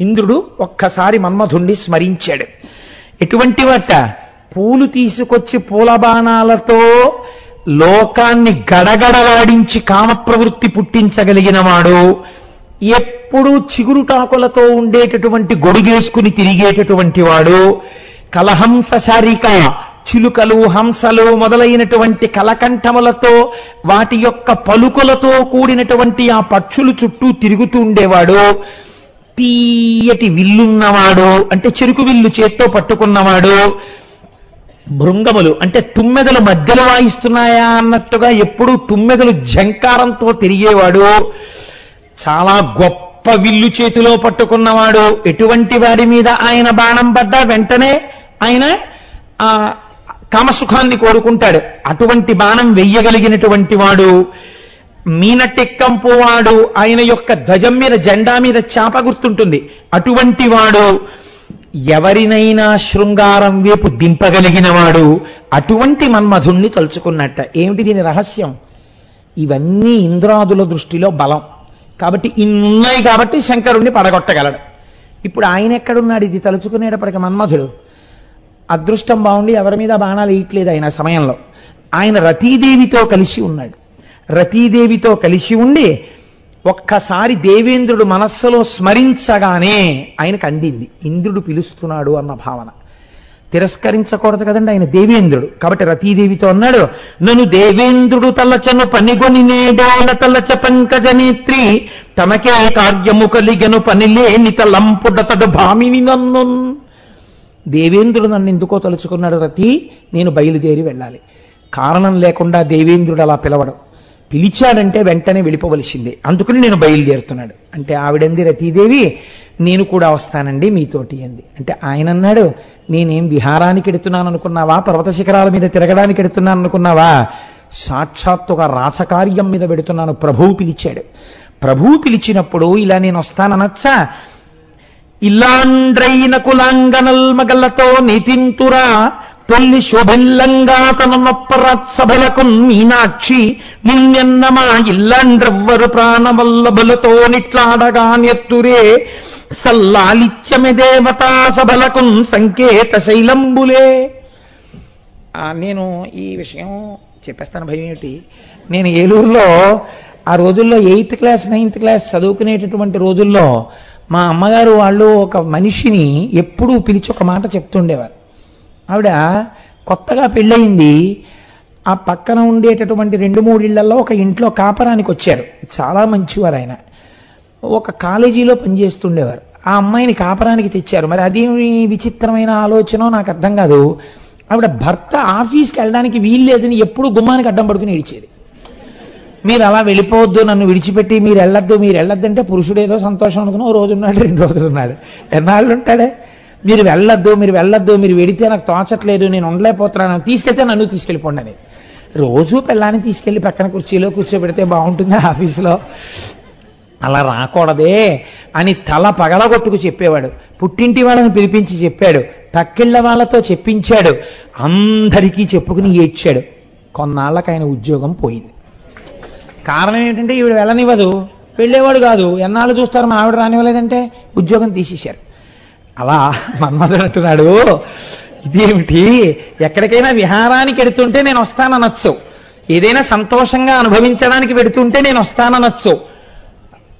ఇంద్రుడు ఒక్కసారి మన్మధుణ్ణి స్మరించాడు. ఎటువంటి వాట? పూలు తీసుకొచ్చి పూల బాణాలతో లోకాన్ని గడగడలాడించి కామ ప్రవృత్తి పుట్టించగలిగిన వాడు ఎప్పుడూ చిగురుటాకులతో ఉండేటటువంటి గొడుగేసుకుని తిరిగేటటువంటి వాడు కలహంస శారిక చిలుకలు హంసలు మొదలైనటువంటి కలకంఠములతో వాటి యొక్క పలుకులతో కూడినటువంటి ఆ పక్షులు చుట్టూ తిరుగుతూ ఉండేవాడు. తీయటి విల్లున్నవాడు అంటే చెరుకు విల్లు చేత్తో పట్టుకున్నవాడు భృంగములు అంటే తుమ్మెదలు మధ్యలో వాయిస్తున్నాయా అన్నట్టుగా ఎప్పుడూ తుమ్మెదలు జంకారంతో తిరిగేవాడు చాలా గొప్ప విల్లు చేతిలో పట్టుకున్నవాడు. ఎటువంటి వాడి మీద ఆయన బాణం పడ్డా వెంటనే ఆయన ఆ కామసుఖాన్ని కోరుకుంటాడు. అటువంటి బాణం వెయ్యగలిగినటువంటి వాడు మీనటెక్కంపువాడు ఆయన యొక్క ధ్వజం మీద జెండా మీద చాప గుర్తుంటుంది. అటువంటి వాడు ఎవరినైనా శృంగారం వైపు దింపగలిగిన వాడు అటువంటి మన్మధుణ్ణి తలుచుకున్నట్ట. ఏమిటి దీని రహస్యం? ఇవన్నీ ఇంద్రాదుల దృష్టిలో బలం. కాబట్టి ఇన్నున్నాయి కాబట్టి శంకరుణ్ణి పడగొట్టగలడు. ఇప్పుడు ఆయన ఎక్కడున్నాడు? ఇది తలుచుకునేటప్పటికి మన్మధుడు. అదృష్టం బాగుండి ఎవరి మీద బాణాలు వేయట్లేదు ఆయన సమయంలో. ఆయన రతీదేవితో కలిసి ఉన్నాడు. రతీదేవితో కలిసి ఉండి ఒక్కసారి దేవేంద్రుడు మనస్సులో స్మరించగానే ఆయనకు అందింది. ఇంద్రుడు పిలుస్తున్నాడు అన్న భావన. తిరస్కరించకూడదు కదండి ఆయన దేవేంద్రుడు. కాబట్టి రతీదేవితో అన్నాడు నన్ను దేవేంద్రుడు తలచను పనిగొని నేడాల తలచ పంకజ నేత్రి తమకే కార్యము కలిగను పనిలేని తలంపుడతడు భామిని నన్ను. దేవేంద్రుడు నన్ను ఎందుకో తలుచుకున్నాడు రతి నేను బయలుదేరి వెళ్ళాలి. కారణం లేకుండా దేవేంద్రుడు అలా పిలవడం. పిలిచాడంటే వెంటనే వెళ్ళిపోవలసిందే. అందుకని నేను బయలుదేరుతున్నాడు. అంటే ఆవిడంది రతీదేవి నేను కూడా వస్తానండి మీతోటి అంది. అంటే ఆయన అన్నాడు నేనేం విహారానికి ఎడుతున్నాను అనుకున్నావా పర్వత శిఖరాల మీద తిరగడానికి ఎడుతున్నాను అనుకున్నావా సాక్షాత్తుగా రాచకార్యం మీద పెడుతున్నాను ప్రభువు పిలిచాడు. ప్రభువు పిలిచినప్పుడు ఇలా నేను వస్తాననొచ్చా? ఇల్లాండ్రైన కులాంగనల్మగలతో నితింతురా? తొల్లి శోభిల్లంగా తన నొప్పరాత్సభలకు మీనాక్షి నిన్నెన్నమా ఇల్లాండ్రవ్వరు ప్రాణవల్లభులతో నిట్లాడగా నెత్తురే. సల్లాలిత్యమె దేవతా సభలకు సంకేత శైలంబులే. నేను ఈ విషయం చెప్పేస్తాను భయం ఏమిటి? నేను ఏలూరులో ఆ రోజుల్లో ఎయిత్ క్లాస్ నైన్త్ క్లాస్ చదువుకునేటటువంటి రోజుల్లో మా అమ్మగారు వాళ్ళు ఒక మనిషిని ఎప్పుడూ పిలిచి ఒక మాట చెప్తుండేవారు. ఆవిడ కొత్తగా పెళ్ళయింది. ఆ పక్కన ఉండేటటువంటి రెండు మూడు ఇళ్ళలో ఒక ఇంట్లో కాపరానికి వచ్చారు. చాలా మంచివారు ఆయన. ఒక కాలేజీలో పనిచేస్తుండేవారు. ఆ అమ్మాయిని కాపరానికి తెచ్చారు. మరి అది విచిత్రమైన ఆలోచన నాకు అర్థం కాదు. ఆవిడ భర్త ఆఫీస్కి వెళ్ళడానికి వీలు లేదని ఎప్పుడు గుమ్మానికి అడ్డం పడుకుని ఇడిచేది మీరు అలా వెళ్ళిపోవద్దు నన్ను విడిచిపెట్టి మీరు వెళ్ళొద్దు మీరు వెళ్ళొద్దంటే పురుషుడు ఏదో సంతోషం అనుకుని ఓ రోజు ఉన్నాడు రెండు రోజులు ఉన్నాడు. ఎన్నాళ్ళు ఉంటాడే? మీరు వెళ్ళొద్దు మీరు వెళ్ళొద్దు మీరు వెడితే నాకు తోచట్లేదు నేను ఉండలేకపోతున్నాను తీసుకెళ్తే నన్ను తీసుకెళ్ళిపోండి అనేది రోజు పిల్లాన్ని తీసుకెళ్ళి పక్కన కుర్చీలో కూర్చోబెడితే బాగుంటుంది ఆఫీస్లో. అలా రాకూడదే అని తల పగలగొట్టుకు చెప్పేవాడు. పుట్టింటి వాళ్ళని పిలిపించి చెప్పాడు. పక్కిళ్ళ వాళ్ళతో చెప్పించాడు. అందరికీ చెప్పుకుని ఏడ్చాడు. కొన్నాళ్ళకి ఆయన ఉద్యోగం పోయింది. కారణం ఏంటంటే ఈవిడ వెళ్ళనివ్వదు. వెళ్ళేవాడు కాదు. ఎన్నాళ్ళు చూస్తారు మా ఆవిడ రానివ్వలేదంటే ఉద్యోగం తీసేశారు. అలా మన్మధుడు అంటున్నాడు ఇదేమిటి? ఎక్కడికైనా విహారానికి వెడుతుంటే నేను వస్తాననొచ్చు. ఏదైనా సంతోషంగా అనుభవించడానికి పెడుతుంటే నేను వస్తాననొచ్చు.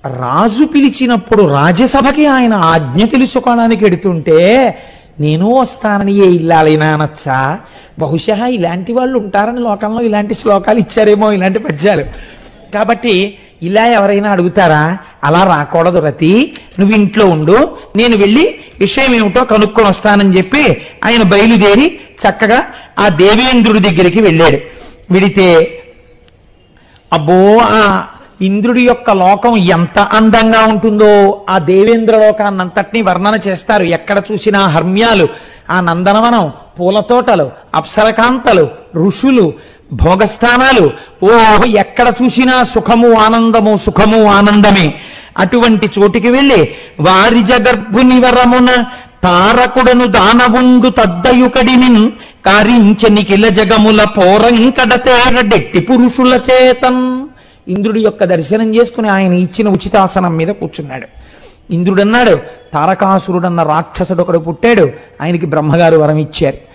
రాజు పిలిచినప్పుడు రాజ్యసభకి ఆయన ఆజ్ఞ తెలుసుకోవడానికి వెడుతుంటే నేను వస్తానని ఏ ఇల్లాలైనా అనొచ్చా? బహుశా ఇలాంటి వాళ్ళు ఉంటారని లోకంలో ఇలాంటి శ్లోకాలు ఇచ్చారేమో ఇలాంటి పద్యాలు. కాబట్టి ఇలా ఎవరైనా అడుగుతారా? అలా రాకూడదు రతి. నువ్వు ఇంట్లో ఉండు. నేను వెళ్ళి విషయం ఏమిటో కనుక్కొని వస్తానని చెప్పి ఆయన బయలుదేరి చక్కగా ఆ దేవేంద్రుడి దగ్గరికి వెళ్ళాడు. వెడితే అబ్బో ఆ ఇంద్రుడి యొక్క లోకం ఎంత అందంగా ఉంటుందో. ఆ దేవేంద్ర లోకాన్నంతటినీ వర్ణన చేస్తారు. ఎక్కడ చూసినా హర్మ్యాలు. ఆ నందనవనం పూల తోటలు అప్సరకాంతలు ఋషులు భోగస్థానాలు. ఓహ్ ఎక్కడ చూసినా సుఖము ఆనందము సుఖము ఆనందమే. అటువంటి చోటికి వెళ్ళి వారి జగర్భుని వరమున తారకుడను దానవుండు తద్దయుకడినిన్ కారించని కిల జగముల పోరంకడతేరడెట్టి పురుషుల చేతన్. ఇంద్రుడి యొక్క దర్శనం చేసుకుని ఆయన ఇచ్చిన ఉచితాసనం మీద కూర్చున్నాడు. ఇంద్రుడన్నాడు తారకాసురుడన్న రాక్షసుడు ఒకడు పుట్టాడు ఆయనకి బ్రహ్మగారు వరం ఇచ్చారు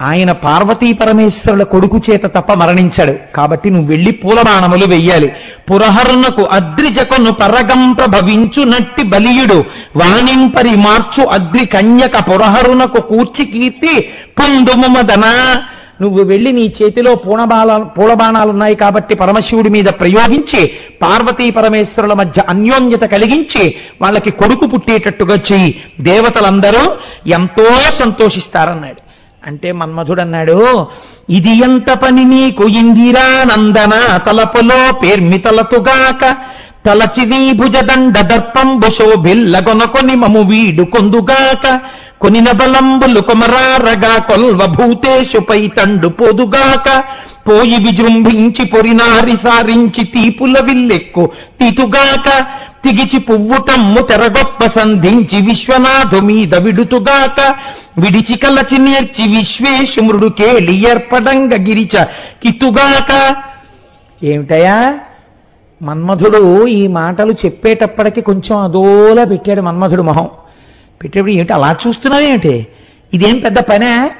ఆయన పార్వతీ పరమేశ్వరుల కొడుకు చేత తప్ప మరణించాడు. కాబట్టి నువ్వు వెళ్ళి పూలబాణములు వెయ్యాలి. పురహరునకు అద్రిజకొను పరగంప్రభవించు నట్టి బలియుడు. వాణింపరి మార్చు అద్రి కన్యక పురహరునకు కూర్చి కీర్తి పొందుమదన నువ్వు వెళ్ళి నీ చేతిలో పూలబాల పూలబాణాలు ఉన్నాయి కాబట్టి పరమశివుడి మీద ప్రయోగించి పార్వతీ పరమేశ్వరుల మధ్య అన్యోన్యత కలిగించి వాళ్ళకి కొడుకు పుట్టేటట్టుగా చెయ్యి. దేవతలందరూ ఎంతో సంతోషిస్తారన్నాడు. అంటే మన్మధుడు అన్నాడు ఇది ఎంత పని నీకు ఇందిరానందన తలపులో పేర్మితలతుగాక? తలచిది నీ భుజదండ దర్పంబు శోభిల్లగొనకొని మము వీడు కొందుగాక? కొనిన బలంబులు కొమరారగా కొల్వ భూతేశుపై తండు పోదుగాక? పోయి విజృంభించి పొరినారి సారించి తీపుల విల్లెక్కు తీతుగాక? తిగిచి పువ్వుటమ్ము తెరగొప్ప సంధించి విశ్వనాథు మీద విడుతుగాక విడిచి కలచి నేర్చి విశ్వేశమురుడు కేలి ఏర్పడంగ గిరిచ కితుగాక. ఏమిటయా మన్మధుడు ఈ మాటలు చెప్పేటప్పటికి కొంచెం అదోలా పెట్టాడు మన్మధుడు మొహం. పెట్టేప్పుడు ఏమిటి? అలా చూస్తున్నావేమిటి ఇదేం పెద్ద పనే?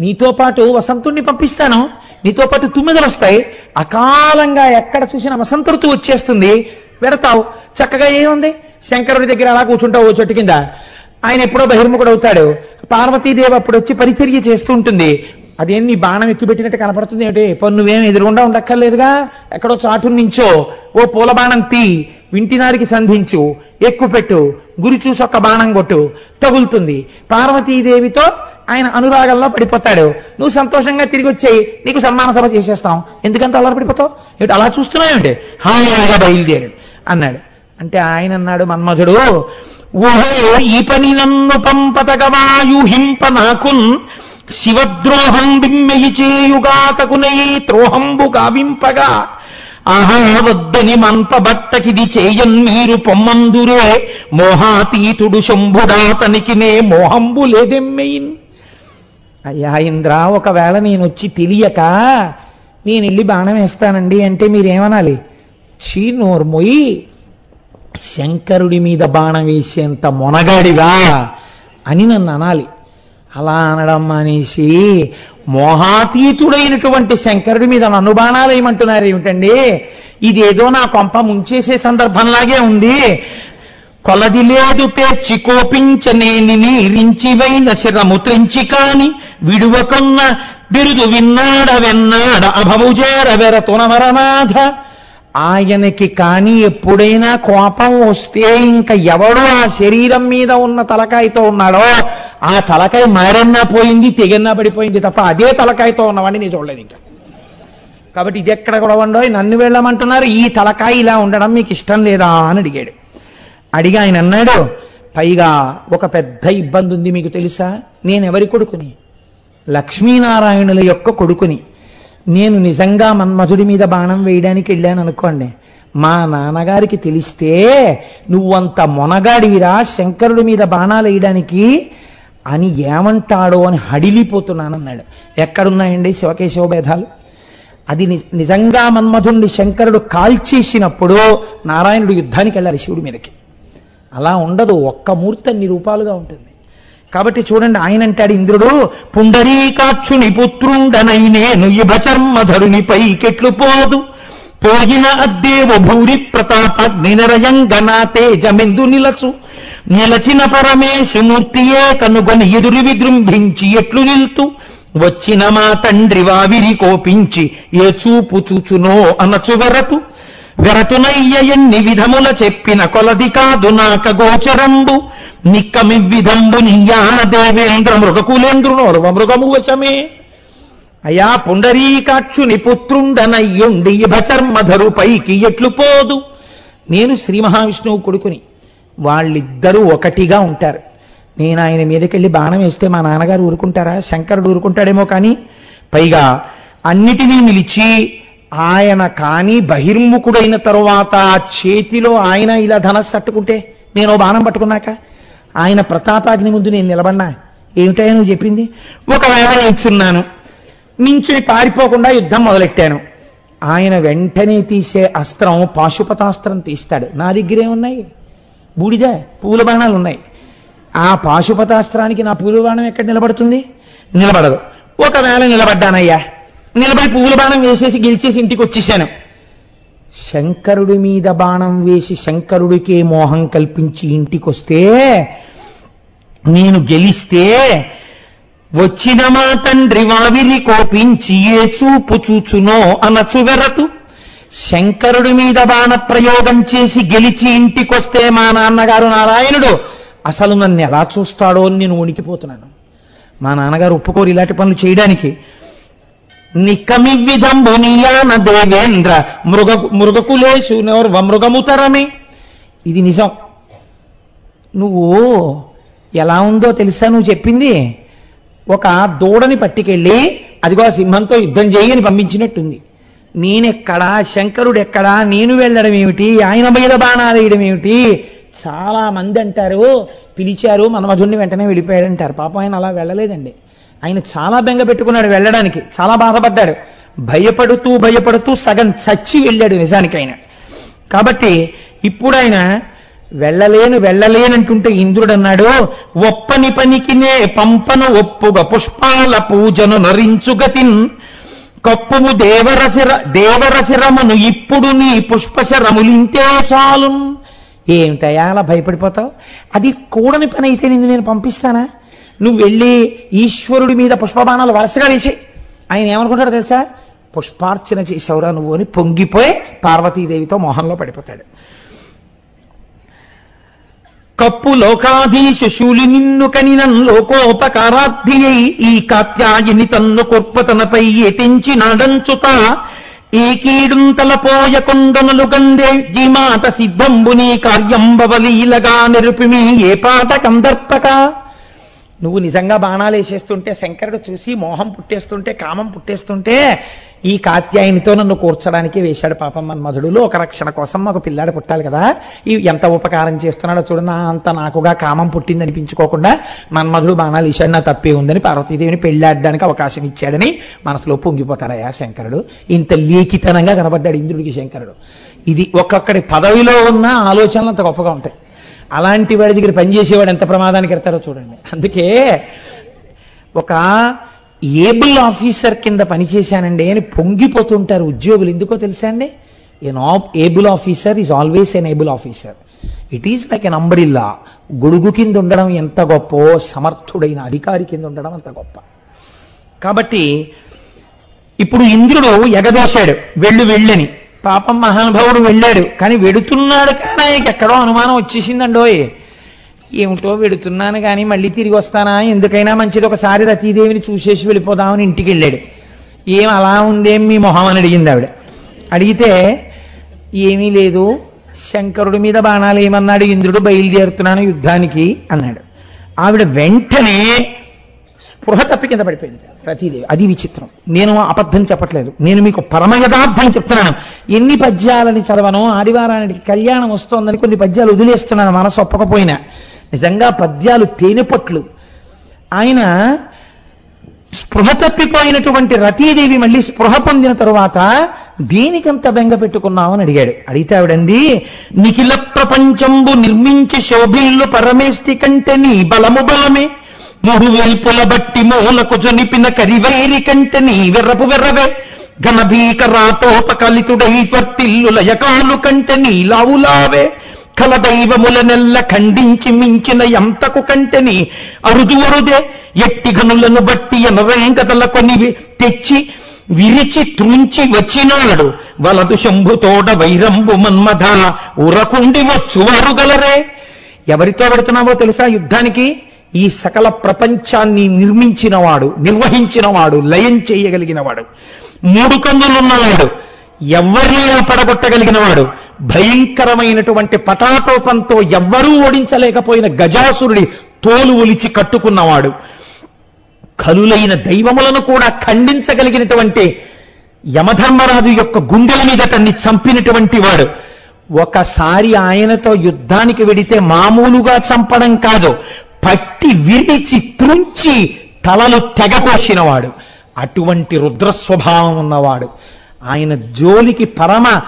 నీతో పాటు వసంతుణ్ణి పంపిస్తాను. నీతో పాటు తుమ్మిదలు వస్తాయి అకాలంగా ఎక్కడ చూసినా వసంత ఋతువు వచ్చేస్తుంది. పెడతావు. చక్కగా ఏముంది? శంకరుడి దగ్గర అలా కూర్చుంటావు ఓ చెట్టు కింద. ఆయన ఎప్పుడో బహిర్ముఖుడు అవుతాడు. పార్వతీదేవి అప్పుడు వచ్చి పరిచర్య చేస్తూ ఉంటుంది. అదేం నీ బాణం ఎక్కుపెట్టినట్టు కనపడుతుంది ఏమిటి? పన్ను నువ్వేం ఎదురుగుండా ఉండక్కర్లేదుగా? ఎక్కడో చాటు నుంచో. ఓ పూల బాణం తీ. వింటినారికి సంధించు. ఎక్కుపెట్టు గురి చూసి ఒక్క బాణం కొట్టు. తగులుతుంది. పార్వతీదేవితో ఆయన అనురాగంలో పడిపోతాడు. నువ్వు సంతోషంగా తిరిగి వచ్చేయి. నీకు సన్మాన సభ చేసేస్తాం. ఎందుకంటే అలా పడిపోతావు? ఏమిటి అలా చూస్తున్నావు ఏమిటి హాయిగా బయలుదేరాడు అన్నాడు. అంటే ఆయన అన్నాడు మన్మధుడు ఊహో ఈ పని నన్ను పంపతగవాయుహింప నాకున్ శివద్రోహం బిమ్మెయి చేయుగాతకునై త్రోహంబు కావింపగా ఆహా వద్దని మంపబట్టకిది చేయన్ మీరు పొమ్మందురే మోహాతీతుడు శంభుడాతనికి నే మోహంబు లేదెమ్మెయిన్. అయ్యా ఇంద్ర ఒకవేళ నేను వచ్చి తెలియక నేను వెళ్ళి బాణం వేస్తానండి అంటే మీరేమనాలి? చీ నోర్మొయ్యి శంకరుడి మీద బాణం వేసేంత మొనగాడివా అని నన్ను అనాలి. అలా అనడం మానేసి మోహాతీతుడైనటువంటి శంకరుడి మీద నన్ను బాణాలు ఏమంటున్నారు ఏమిటండి? ఇదేదో నా కొంప ముంచేసే సందర్భంలాగే ఉంది. కొలది లేదు పేర్చి కోపించనేని నీరించివైన శిరము త్రెంచి కాని విడువకున్న బిరుదు విన్నాడ వెన్నాడ అభముజేర వెర తునవరనాథ ఆయనకి కానీ ఎప్పుడైనా కోపం వస్తే ఇంకా ఎవడు ఆ శరీరం మీద ఉన్న తలకాయతో ఉన్నాడో ఆ తలకాయ మారన్నా పోయింది తెగన్నా పడిపోయింది తప్ప అదే తలకాయతో ఉన్నవాడిని నేను చూడలేదు ఇంకా. కాబట్టి ఇది ఎక్కడ కూడా గొడవండో నన్ను వెళ్ళమంటున్నారు ఈ తలకాయ ఇలా ఉండడం మీకు ఇష్టం లేదా అని అడిగాడు. అడిగి ఆయన అన్నాడు పైగా ఒక పెద్ద ఇబ్బంది ఉంది మీకు తెలుసా? నేను ఎవరి కొడుకుని? లక్ష్మీనారాయణుల యొక్క కొడుకుని. నేను నిజంగా మన్మధుడి మీద బాణం వేయడానికి వెళ్ళాను అనుకోండి. మా నాన్నగారికి తెలిస్తే నువ్వంత మొనగాడివిరా శంకరుడి మీద బాణాలు వేయడానికి అని ఏమంటాడో అని హడిలిపోతున్నానన్నాడు. ఎక్కడున్నాయండి శివకేశవ భేదాలు? అది నిజంగా మన్మధుణ్ణి శంకరుడు కాల్చేసినప్పుడు నారాయణుడు యుద్ధానికి వెళ్ళాలి శివుడి మీదకి. అలా ఉండదు ఒక్క మూర్తి అన్ని రూపాలుగా ఉంటుంది. కాబట్టి చూడండి ఆయన అంటాడు ఇంద్రుడు పుండరీకాక్షుని పుత్రుండనైనేను ఇభచర్మధరుని పైకెట్లు పోదు. పోయిన అద్దేవ భూరి ప్రతాపాగ్ని నరయంగనా తేజమెందు నిలచు. నిలచిన పరమేశమూర్తియే కనుగొని ఎదురు విజృంభించి ఎట్లు నిల్తు. వచ్చిన మా తండ్రి వావిరి కోపించి ఏ చూపు చూచునో అనచు వెరతునయ్య ఎన్ని విధముల చెప్పిన కొలది కాదు నాక గోచరంబు. నిక్కమి విధంబు నియాన దేవేంద్ర మృగకులేంద్రునోర్వ మృగము వశమే. అయా పుండరీకాక్షుని పుత్రుండనయ్యుండి భచర్మధరు పైకి ఎట్లు పోదు. నేను శ్రీ మహావిష్ణువు కొడుకుని. వాళ్ళిద్దరూ ఒకటిగా ఉంటారు. నేను ఆయన మీదకెళ్ళి బాణం వేస్తే మా నాన్నగారు ఊరుకుంటారా? శంకరుడు ఊరుకుంటాడేమో కానీ పైగా అన్నిటినీ నిలిచి ఆయన కానీ బహిర్ముఖుడైన తరువాత చేతిలో ఆయన ఇలా ధనస్సు అట్టుకుంటే నేను ఓ బాణం పట్టుకున్నాక ఆయన ప్రతాపాగ్ని ముందు నేను నిలబడినా. ఏమిటో నువ్వు చెప్పింది? ఒకవేళ నిల్చున్నాను నించుని పారిపోకుండా యుద్ధం మొదలెట్టాను. ఆయన వెంటనే తీసే అస్త్రం పాశుపతాస్త్రం తీస్తాడు. నా దగ్గరే ఉన్నాయి. బూడిద పూల బాణాలు ఉన్నాయి. ఆ పాశుపతాస్త్రానికి నా పూల బాణం ఎక్కడ నిలబడుతుంది? నిలబడదు. ఒకవేళ నిలబడ్డానయ్యా. నిలబడి పూల బాణం వేసేసి గెలిచేసి ఇంటికి వచ్చేసాను. శంకరుడి మీద బాణం వేసి శంకరుడికే మోహం కల్పించి ఇంటికొస్తే నేను గెలిస్తే వచ్చిన మా తండ్రి వావిరి కోపించి ఏ చూపు చూచునో అనచు వెరతు శంకరుడి మీద బాణ ప్రయోగం చేసి గెలిచి ఇంటికొస్తే మా నాన్నగారు నారాయణుడు అసలు నన్ను ఎలా చూస్తాడో అని నేను వణికిపోతున్నాను. మా నాన్నగారు ఒప్పుకోరు ఇలాంటి పనులు చేయడానికి. నిక్కమివిధంబు నీయాన దేవేంద్ర మృగ మృగకులేషు నోర్వ మృగముతరమే. ఇది నిజం. నువ్వు ఎలా ఉందో తెలుసా నువ్వు చెప్పింది? ఒక దూడని పట్టుకెళ్ళి అదిగో సింహంతో యుద్ధం చేయని పంపించినట్టుంది. నేనెక్కడా? శంకరుడు ఎక్కడా నేను వెళ్ళడం ఏమిటి? ఆయన మీద బాణాలు వేయడం ఏమిటి? చాలా మంది అంటారు పిలిచారు మన్మధుడిని వెంటనే వెళ్ళిపోయాడంటారు పాపం ఆయన అలా వెళ్ళలేదండి. ఆయన చాలా బెంగ పెట్టుకున్నాడు వెళ్ళడానికి చాలా బాధపడ్డాడు. భయపడుతూ భయపడుతూ సగం చచ్చి వెళ్ళాడు నిజానికి ఆయన. కాబట్టి ఇప్పుడు ఆయన వెళ్ళలేను వెళ్ళలేనంటుంటే ఇంద్రుడు అన్నాడు ఒప్పని పనికినే పంపను ఒప్పుగా పుష్పాల పూజను నరించుగతిన్. కప్పుము దేవరసిర దేవరసిరమును ఇప్పుడు నీ పుష్పశరములింతే చాలు ఏమిటయా అలా భయపడిపోతావు? అది కూడని పని అయితే నిన్ను నేను పంపిస్తానా? నువ్వు వెళ్ళి ఈశ్వరుడి మీద పుష్పబాణాలు వరుసగా వేసి ఆయన ఏమనుకుంటాడు తెలుసా? పుష్పార్చన చేసేవరా నువ్వు అని పొంగిపోయి పార్వతీదేవితో మోహంలో పడిపోతాడు. కప్పు లోకాధీశు శూలి నిన్ను కనిన లోకోపకారార్థియై ఈ కాత్యాయని తన్ను కొర్పతనపై ఎటించి నడంచుత. ఈ కీడుంతలపోయ గందే జీమాట సిద్ధంబుని కార్యంబవలీలగా నిరుపిమి ఏ పాట కందర్పక? నువ్వు నిజంగా బాణాలు వేసేస్తుంటే శంకరుడు చూసి మోహం పుట్టేస్తుంటే కామం పుట్టేస్తుంటే ఈ కాత్యాయనితో నన్ను కూర్చడానికి వేశాడు పాపం మన మధుడులో ఒక రక్షణ కోసం మాకు పిల్లాడు పుట్టాలి కదా. ఈ ఎంత ఉపకారం చేస్తున్నాడో చూడు నా అంత నాకుగా కామం పుట్టింది అనిపించుకోకుండా మన్మధుడు బాణాలు వేశాడు. నా తప్పే ఉందని పార్వతీదేవిని పెళ్ళాడడానికి అవకాశం ఇచ్చాడని మనసులో పొంగిపోతాడయా శంకరుడు. ఇంత లేఖితనంగా కనబడ్డాడు ఇంద్రుడికి శంకరుడు. ఇది ఒక్కొక్కడి పదవిలో ఉన్న ఆలోచనలు అంత గొప్పగా ఉంటాయి. అలాంటి వాడి దగ్గర పనిచేసేవాడు ఎంత ప్రమాదానికి ఎడతాడో చూడండి. అందుకే ఒక ఏబుల్ ఆఫీసర్ కింద పనిచేశానండి అని పొంగిపోతుంటారు ఉద్యోగులు. ఎందుకో తెలుసా అండి? An able officer is always an able officer it is like an umbrella గొడుగు కింద ఉండడం ఎంత గొప్ప సమర్థుడైన అధికారి కింద ఉండడం అంత గొప్ప. కాబట్టి ఇప్పుడు ఇంద్రుడు ఎగదోశాడు. వెళ్ళు వెళ్ళని. పాపం మహానుభావుడు వెళ్ళాడు. కానీ వెడుతున్నాడు కానీ ఆయనకి ఎక్కడో అనుమానం వచ్చేసిందండోయ్ ఏమిటో వెడుతున్నాను కానీ మళ్ళీ తిరిగి వస్తానా? ఎందుకైనా మంచిది. ఒకసారి రతీదేవిని చూసేసి వెళ్ళిపోదామని ఇంటికి వెళ్ళాడు. ఏం అలా ఉందేం? మీ మొహం? అని అడిగింది ఆవిడ. అడిగితే ఏమీ లేదు. శంకరుడి మీద బాణాలు ఏమన్నాడు? ఇంద్రుడు బయలుదేరుతున్నాను యుద్ధానికి అన్నాడు. ఆవిడ వెంటనే స్పృహ తప్పి కింద పడిపోయింది. రతీదేవి అది విచిత్రం. నేను అబద్ధం చెప్పట్లేదు. నేను మీకు పరమ యథార్థం చెప్తున్నాను. ఎన్ని పద్యాలని చదవను ఆదివారానికి కళ్యాణం వస్తోందని కొన్ని పద్యాలు వదిలేస్తున్నాను. మనసు ఒప్పకపోయినా. నిజంగా పద్యాలు తేనెపట్లు. ఆయన స్పృహ తప్పిపోయినటువంటి రతీదేవి మళ్ళీ స్పృహ పొందిన తరువాత దేనికంత బెంగ పెట్టుకున్నావని అడిగాడు. అడిగితే ఆవిడంది నిఖిల ప్రపంచంబు నిర్మించి శోభిల్లు పరమేష్టి కంటే నీ బలము బలమే. ముహువైపుల బట్టి మూలకు జొనిపిన కరివైరి కంటే నీ వెర్రపు వెర్రవే. ఘనభీకరాతోప కలితుడై త్వర్తిల్లు లయకాలు కంటే నీ లావులావే. కలదైవముల నెల్ల ఖండించి మించిన ఎంతకు కంటెని అరుదు అరుదే ఎట్టి గనులను బట్టి ఎనవేంకతల కొని తెచ్చి విరిచి త్రుంచి వచ్చినాడు. వలదు శంభుతోడ వైరంబు మన్మధ ఉరకుండి వచ్చు వారుగలరే ఎవరితో పెడుతున్నావో తెలుసా యుద్ధానికి? ఈ సకల ప్రపంచాన్ని నిర్మించినవాడు నిర్వహించినవాడు లయం చేయగలిగినవాడు మూడు కన్నులున్నవాడు ఎవరినైనా పడగొట్టగలిగినవాడు భయంకరమైనటువంటి పతాటోపంతో ఎవ్వరూ ఓడించలేకపోయిన గజాసురుడి తోలు ఒలిచి కట్టుకున్నవాడు కలులైన దైవములను కూడా ఖండించగలిగినటువంటి యమధర్మరాజు యొక్క గుండెల మీద తన్ని చంపినటువంటి వాడు. ఒకసారి ఆయనతో యుద్ధానికి వెడితే మామూలుగా చంపడం కాదు పట్టి విరిచి త్రుంచి తలలు తెగకోసినవాడు అటువంటి రుద్ర స్వభావం ఉన్నవాడు. ఆయన జోలికి పరమ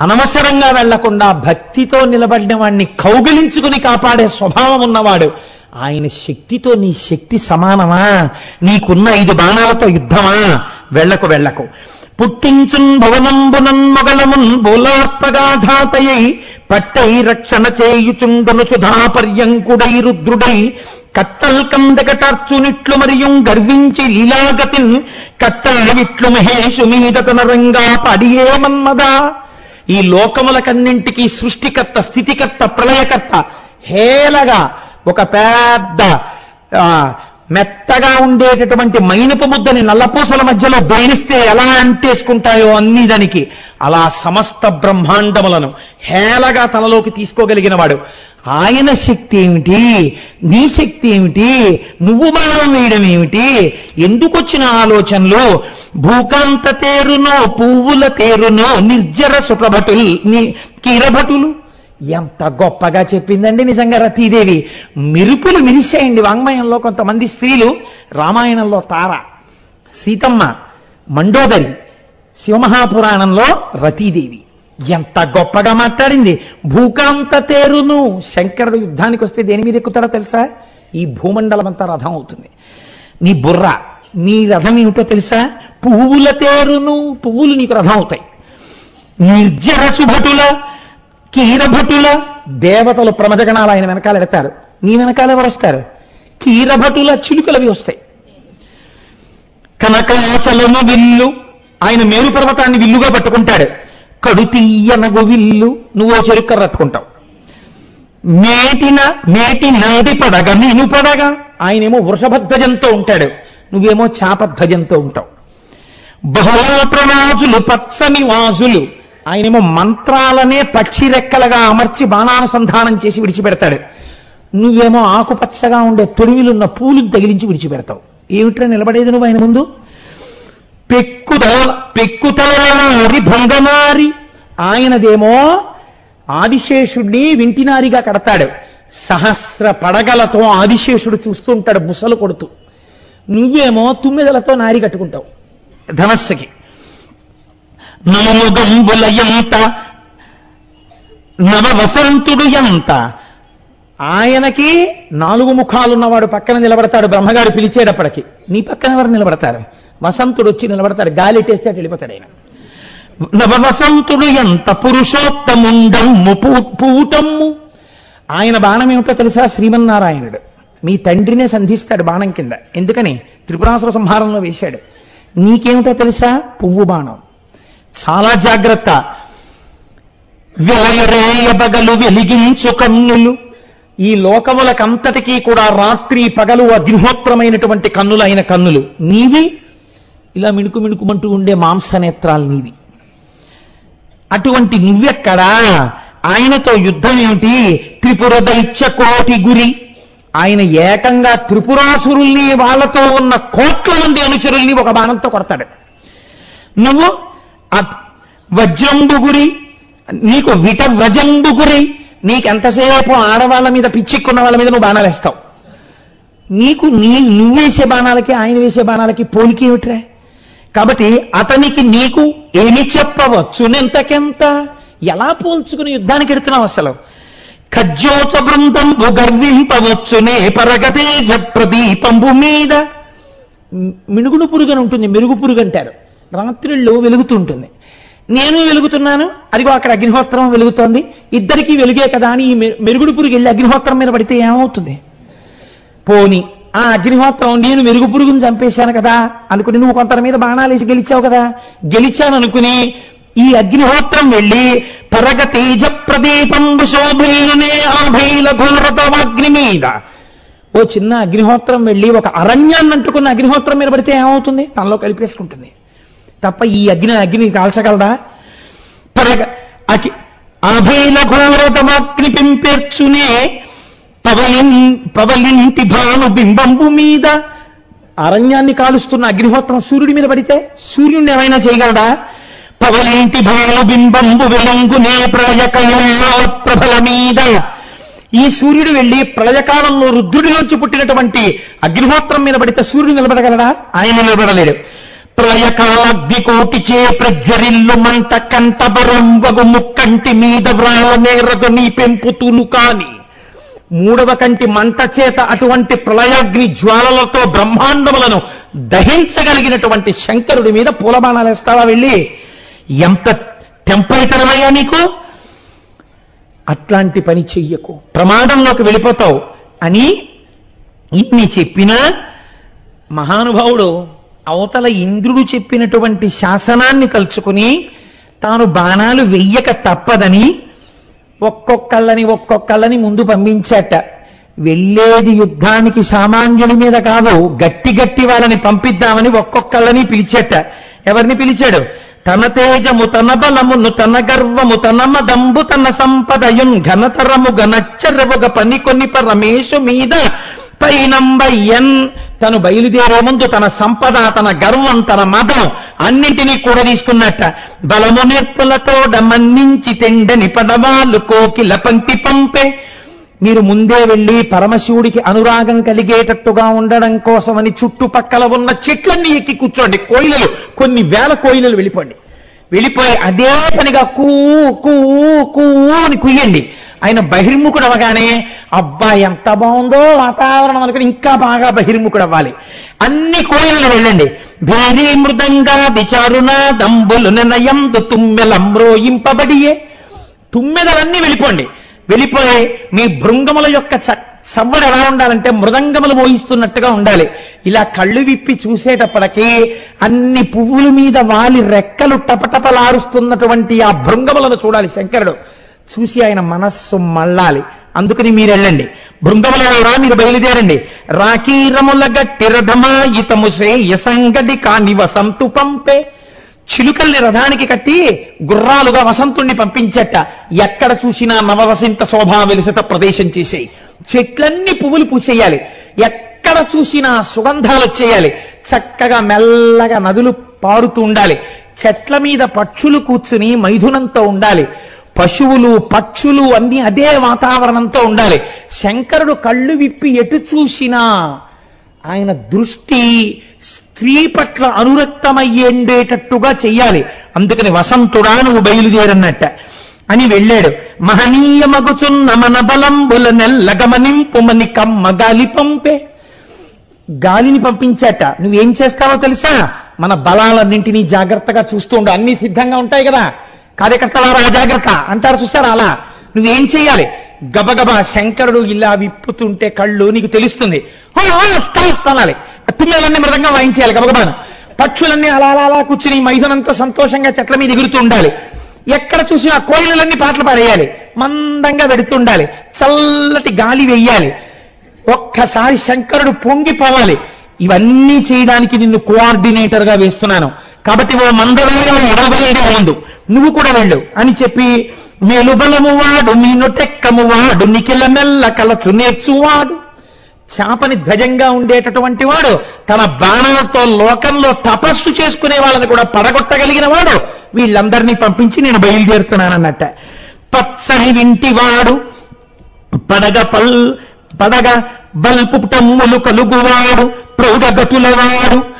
అనవసరంగా వెళ్ళకుండా భక్తితో నిలబడిన వాడిని కౌగిలించుకుని కాపాడే స్వభావం ఉన్నవాడు. ఆయన శక్తితో నీ శక్తి సమానమా? నీకున్న ఐదు బాణాలతో యుద్ధమా? వెళ్ళకు వెళ్ళకు. పుట్టించున్ భవనంబునన్ మొగలమున్ బోలార్పగాఘాతయై పట్టై రక్షణ చేయుచుండను సుధాపర్యంకుడై రుద్రుడై కట్టల్ కందగటార్చునిట్లు మరియు గర్వించి లీలాగతిన్ కట్టావిట్లు మహేషు మీద తన రంగా పడియే మన్మదా. ఈ లోకములకన్నింటికీ సృష్టికర్త స్థితికర్త ప్రళయకర్త హేలగా ఒక పెద్ద ఆ, మెత్తగా ఉండేటటువంటి మైనపు ముద్దని నల్లపూసల మధ్యలో దయనిస్తే ఎలా అంటేసుకుంటాయో అన్ని దానికి. అలా సమస్త బ్రహ్మాండములను హేలగా తనలోకి తీసుకోగలిగిన వాడు. ఆయన శక్తి ఏమిటి? నీ శక్తి ఏమిటి? నువ్వు బాణం వేయడం ఏమిటి? ఎందుకు వచ్చిన ఆలోచనలు? భూకాంత తేరునో పువ్వుల తేరునో నిర్జర సుప్రభటులు నీ కీరభటులు? ఎంత గొప్పగా చెప్పిందండి నిజంగా రతీదేవి. మెరుపులు మిరిసేయండి వాంగ్మయంలో కొంతమంది స్త్రీలు. రామాయణంలో తార సీతమ్మ మండోదరి శివమహాపురాణంలో రతీదేవి. ఎంత గొప్పగా మాట్లాడింది. భూకాంత తేరును శంకరుడు యుద్ధానికి వస్తే దేని మీద ఎక్కుతాడో తెలుసా? ఈ భూమండలం అంతా రథం అవుతుంది నీ బుర్ర నీ రథం ఏమిటో తెలుసా? పువ్వుల తేరును పువ్వులు నీకు రథం అవుతాయి నిర్జర సుభటుల కీరభటుల దేవతలు ప్రమజగణాలు ఆయన వెనకాల వెళ్తారు నీ వెనకాల ఎవరు వస్తారు? కీరభటుల చిలుకలవి వస్తాయి. కనకాచలము విల్లు ఆయన మేరు పర్వతాన్ని విల్లుగా పట్టుకుంటాడు. కడుతీయనగు విల్లు నువ్వు చెరుక్క రట్టుకుంటావు మేటిన మేటి నాది పడగ నేను పడగ ఆయనేమో వృషభధ్వజంతో ఉంటాడు. నువ్వేమో చాపధ్వజంతో ఉంటావు. బహుళప్రవాజులు పచ్చని వాజులు ఆయనేమో మంత్రాలనే పక్షి రెక్కలుగా అమర్చి బాణానుసంధానం చేసి విడిచిపెడతాడు. నువ్వేమో ఆకుపచ్చగా ఉండే తొడివిలున్న పూలు తగిలించి విడిచిపెడతావు. ఏమిట్రా నిలబడేది నువ్వు ఆయన ముందు? పెక్కుతల పెక్కుతలనారి భంగనారి ఆయనదేమో ఆదిశేషుడిని వింటినారిగా కడతాడు. సహస్ర పడగలతో ఆదిశేషుడు చూస్తుంటాడు బుసలు కొడుతూ. నువ్వేమో తుమ్మెదలతో నారి కట్టుకుంటావు. ధనస్సుకి. నవముగంబుల ఎంత నవ ఎంత ఆయనకి నాలుగు ముఖాలున్నవాడు పక్కన నిలబడతాడు బ్రహ్మగారు పిలిచేటప్పటికి. నీ పక్కన ఎవరు నిలబడతారు? వసంతుడు వచ్చి నిలబడతాడు గాలి ఎట్టేస్తే వెళ్ళిపోతాడు ఆయన. నవవసంతుడు ఎంత పురుషోత్తముండమ్ము పూటమ్ము. ఆయన బాణం ఏమిటో తెలుసా? శ్రీమన్నారాయణుడు. మీ తండ్రినే సంధిస్తాడు బాణం కింద. ఎందుకని? త్రిపురాసుర సంహారంలో వేశాడు. నీకేమిటో తెలుసా? పువ్వు బాణం. చాలా జాగ్రత్త. వెలయరేయ బగలు వెలిగించు కన్నులు. ఈ లోకములకంతటికీ కూడా రాత్రి పగలు అగ్నిహోత్రమైనటువంటి కన్నులు కన్నులు. నీవి ఇలా మిణుకు మిణుకుమంటూ ఉండే మాంసనేత్రాలు నీవి. అటువంటి నువ్వెక్కడా? ఆయనతో యుద్ధం ఏమిటి త్రిపుర దైత్య కోటి గురి. ఆయన ఏకంగా త్రిపురాసురుల్ని వాళ్ళతో ఉన్న కోట్ల మంది అనుచరుల్ని ఒక బాణంతో కొడతాడు. నువ్వు వజ్రంబు గురి నీకు విట వ్రజంబు గురి నీకెంతసేపు ఆడవాళ్ళ మీద పిచ్చిక్కున్న వాళ్ళ మీద నువ్వు బాణాలు వేస్తావు? నీకు నీ నువ్వు వేసే బాణాలకి ఆయన వేసే బాణాలకి పోలికి ఏమిట్రా? కాబట్టి అతనికి నీకు ఏమి చెప్పవచ్చునెంతకెంత ఎలా పోల్చుకుని యుద్ధానికి ఎడుతున్నావు అసలు? ఖజ్జోత బృందంబు గర్వింపవచ్చునే పరగతేజ ప్రదీపంబు మీద మినుగుడు పురుగు అని ఉంటుంది మెరుగు పురుగు అంటారు రాత్రిళ్ళు వెలుగుతుంటుంది. నేను వెలుగుతున్నాను అదిగో అక్కడ అగ్నిహోత్రం వెలుగుతోంది ఇద్దరికీ వెలుగే కదా అని ఈ మె- మెరుగుడు పురుగు వెళ్ళి అగ్నిహోత్రం మీద పడితే ఏమవుతుంది? పోని ఆ అగ్నిహోత్రం నేను మెరుగు పురుగుని చంపేశాను కదా అనుకుని నువ్వు కొంత మీద బాణాలు వేసి గెలిచావు కదా. గెలిచాను అనుకుని ఈ అగ్నిహోత్రం వెళ్ళి పరగ తేజ ప్రదీపం శోభైలనే మీద. ఓ చిన్న అగ్నిహోత్రం వెళ్ళి ఒక అరణ్యాన్ని అంటుకున్న అగ్నిహోత్రం మీద పడితే ఏమవుతుంది? తనలో కలిపేసుకుంటుంది. తప్ప ఈ అగ్ని అగ్ని కాల్చగలదా పరగ అకి అభైల ఘోరతమగ్ని పింపేర్చునే పవలిం పవలింటి భాను బింబంబు మీద అరణ్యాన్ని కాలుస్తున్న అగ్నిహోత్రం సూర్యుడి మీద పడితే సూర్యుడిని ఏమైనా చేయగలడా? పవలింటి భాను బింబంబు వెలంగునే ప్రళయకాలంలో ప్రభల మీద. ఈ సూర్యుడు వెళ్ళి ప్రళయకాలంలో రుద్రుడిలోంచి పుట్టినటువంటి అగ్నిహోత్రం మీద పడితే సూర్యుడు నిలబడగలడా? ఆయన నిలబడలేడు. ప్రళయకాలగ్నికోటిచే ప్రజ్వరిల్లు మంట కంటబరంవగు ముక్కంటి మీద వ్రాల నేరదు నీ పెంపుతులు కాని. మూడవ కంటి మంట చేత అటువంటి ప్రళయాగ్ని జ్వాలలతో బ్రహ్మాండములను దహించగలిగినటువంటి శంకరుడి మీద పూలబాణాలు వేస్తావా వెళ్ళి? ఎంత టెంపరేచరమయ్యా నీకు? అట్లాంటి పని చెయ్యకు. ప్రమాదంలోకి వెళ్ళిపోతావు. అని ఇన్ని చెప్పినా మహానుభావుడు అవతల ఇంద్రుడు చెప్పినటువంటి శాసనాన్ని తలుచుకుని తాను బాణాలు వెయ్యక తప్పదని ఒక్కొక్కళ్ళని ఒక్కొక్కళ్ళని ముందు పంపించాట. వెళ్ళేది యుద్ధానికి సామాన్యుడి మీద కాదు గట్టి గట్టి వాళ్ళని పంపిద్దామని ఒక్కొక్కళ్ళని పిలిచాట. ఎవరిని పిలిచాడు? తన తేజము తన బలమును తన గర్వము తన మదంబు తన సంపదయున్ ఘనతరము గనచ్చరవుగ పని కొన్ని పరమేశు మీద పైనంబయ్యన్ తను బయలుదేరే ముందు తన సంపద తన గర్వం తన మదం అన్నింటినీ కూడా తీసుకున్నట్ట. బలము నేర్పులతో మన్నించి తెండని పడవాలు కోకిల పంక్తి పంపే. మీరు ముందే వెళ్ళి పరమశివుడికి అనురాగం కలిగేటట్టుగా ఉండడం కోసమని చుట్టుపక్కల ఉన్న చెట్లన్నీ ఎక్కి కూర్చోండి. కోయిలలు కొన్ని వేల కోయిలలు వెళ్ళిపోండి. వెళ్ళిపోయి అదే పనిగా కూ కూ కూ అని కుయ్యండి. ఆయన బహిర్ముఖుడు అవగానే అబ్బా ఎంత బాగుందో వాతావరణం అనుకుని ఇంకా బాగా బహిర్ముఖుడు అవ్వాలి అన్ని కోయిలలు వెళ్ళండి. భేరీ మృదంగా విచారుణ దంబులు తుమ్మెలం తుమ్మెలంబ్రోయింపబడియే తుమ్మెదలన్నీ వెళ్ళిపోండి. వెళ్ళిపోయి మీ భృంగముల యొక్క చ- ఎలా ఉండాలంటే మృదంగములు మోయిస్తున్నట్టుగా ఉండాలి. ఇలా కళ్ళు విప్పి చూసేటప్పటికి అన్ని పువ్వుల మీద వాలి రెక్కలు టపటపలారుస్తున్నటువంటి ఆ భృంగములను చూడాలి శంకరుడు. చూసి ఆయన మనస్సు మళ్ళాలి. అందుకని మీరు వెళ్ళండి. బృందముల మీరు బయలుదేరండి. రాకీరముల గట్టి ఇతముసే శ్రేయసంగడి కాని వసంతు పంపే. చిలుకల్ని రథానికి కట్టి గుర్రాలుగా వసంతుణ్ణి పంపించట. ఎక్కడ చూసినా నవవసంత శోభా వెలిసత ప్రదేశం చేసేయి. చెట్లన్నీ పువ్వులు పూసేయాలి. ఎక్కడ చూసినా సుగంధాలు వచ్చేయాలి. చక్కగా మెల్లగా నదులు పారుతూ ఉండాలి. చెట్ల మీద పక్షులు కూర్చుని మైథునంతో ఉండాలి. పశువులు పక్షులు అన్ని అదే వాతావరణంతో ఉండాలి. శంకరుడు కళ్ళు విప్పి ఎటు చూసినా ఆయన దృష్టి స్త్రీ పట్ల అనురక్తమయ్యేటట్టుగా చెయ్యాలి. అందుకని వసంతుడా నువ్వు బయలుదేరన్నట్ట. అని వెళ్ళాడు. మహనీయ మగుచున్న మన బలంబుల నెల్లగమనింపుమని కమ్మ గాలి పంపే. గాలిని పంపించాట. నువ్వేం చేస్తావో తెలుసా? మన బలాలన్నింటినీ జాగ్రత్తగా చూస్తూ ఉండు. అన్ని సిద్ధంగా ఉంటాయి కదా. కార్యకర్తలారా జాగ్రత్త. అంటారు చూస్తారా అలా? నువ్వేం చెయ్యాలి? గబగబా శంకరుడు ఇలా విప్పుతుంటే కళ్ళు నీకు తెలుస్తుంది. "ఓ, ఓ, అనాలి తుమ్మెలన్నీ మృదంగా వాయించేయాలి గబగబాను పక్షులన్నీ అలా అలా అలా కూర్చుని మైదనంతో సంతోషంగా చెట్ల మీద ఎగురుతూ ఉండాలి. ఎక్కడ చూసినా కోయిలన్నీ పాటలు పాడేయాలి. మందంగా వెడుతూ ఉండాలి. చల్లటి గాలి వెయ్యాలి ఒక్కసారి శంకరుడు పొంగిపోవాలి. ఇవన్నీ చేయడానికి నిన్ను కోఆర్డినేటర్గా వేస్తున్నాను. కాబట్టి ఓ మందరంలో ఎడబడి ముందు నువ్వు కూడా వెళ్ళు అని చెప్పి మేలుబలము వాడు నీ నొటెక్కము వాడు నిఖిల మెల్ల కలచు నేర్చువాడు. చాపని ధ్వజంగా ఉండేటటువంటి వాడు తన బాణాలతో లోకంలో తపస్సు చేసుకునే వాళ్ళని కూడా పడగొట్టగలిగిన వాడు. వీళ్ళందరినీ పంపించి నేను బయలుదేరుతున్నానన్నట్ట. పచ్చని వింటివాడు పడగ పల్ పడగ బల్పుటమ్ములు కలుగువాడు ప్రౌఢగతులవాడు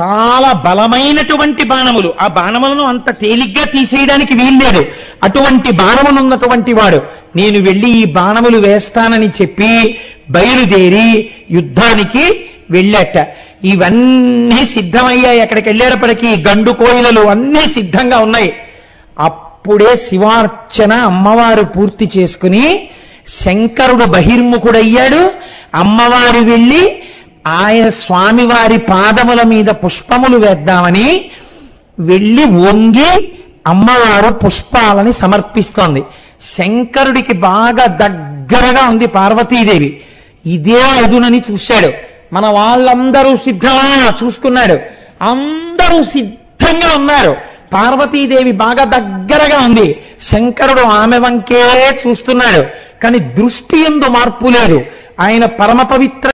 చాలా బలమైనటువంటి బాణములు. ఆ బాణములను అంత తేలిగ్గా తీసేయడానికి వీల్లేదు. అటువంటి బాణములు ఉన్నటువంటి వాడు నేను వెళ్ళి ఈ బాణములు వేస్తానని చెప్పి బయలుదేరి యుద్ధానికి వెళ్ళాట. ఇవన్నీ సిద్ధమయ్యాయి. అక్కడికి వెళ్ళేటప్పటికీ గండు కోయిలలు అన్నీ సిద్ధంగా ఉన్నాయి. అప్పుడే శివార్చన అమ్మవారు పూర్తి చేసుకుని శంకరుడు బహిర్ముఖుడయ్యాడు. అమ్మవారు వెళ్ళి ఆయన స్వామివారి పాదముల మీద పుష్పములు వేద్దామని వెళ్ళి వంగి అమ్మవారు పుష్పాలని సమర్పిస్తోంది. శంకరుడికి బాగా దగ్గరగా ఉంది పార్వతీదేవి. ఇదే అదునని చూశాడు. మన వాళ్ళందరూ సిద్ధమా చూసుకున్నాడు. అందరూ సిద్ధంగా ఉన్నారు. పార్వతీదేవి బాగా దగ్గరగా ఉంది. శంకరుడు ఆమె వంకే చూస్తున్నాడు. కానీ దృష్టి ఎందు మార్పు లేదు. ఆయన పరమ పవిత్ర